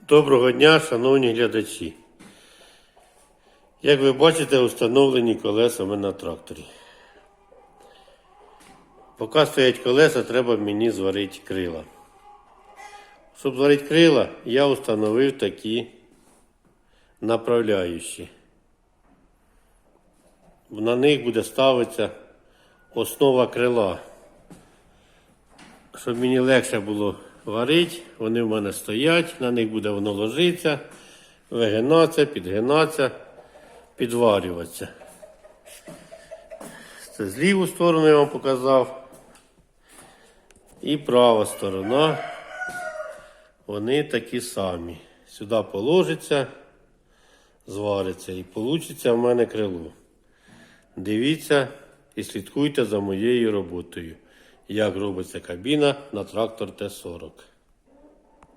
Доброго дня, шановні глядачі. Як ви бачите, установлені колеса в мене на тракторі. Поки стоять колеса, треба мені зварити крила. Щоб зварити крила, я установив такі направляючі. На них буде ставитися основа крила. Щоб мені легше було варити, вони в мене стоять, на них буде воно ложитися, вигинатися, підгинатися, підварюватися. Це з ліву сторону я вам показав. І права сторона. Вони такі самі. Сюди положиться, звариться і вийде в мене крило. Дивіться і слідкуйте за моєю роботою, як робиться кабіна на трактор Т-40.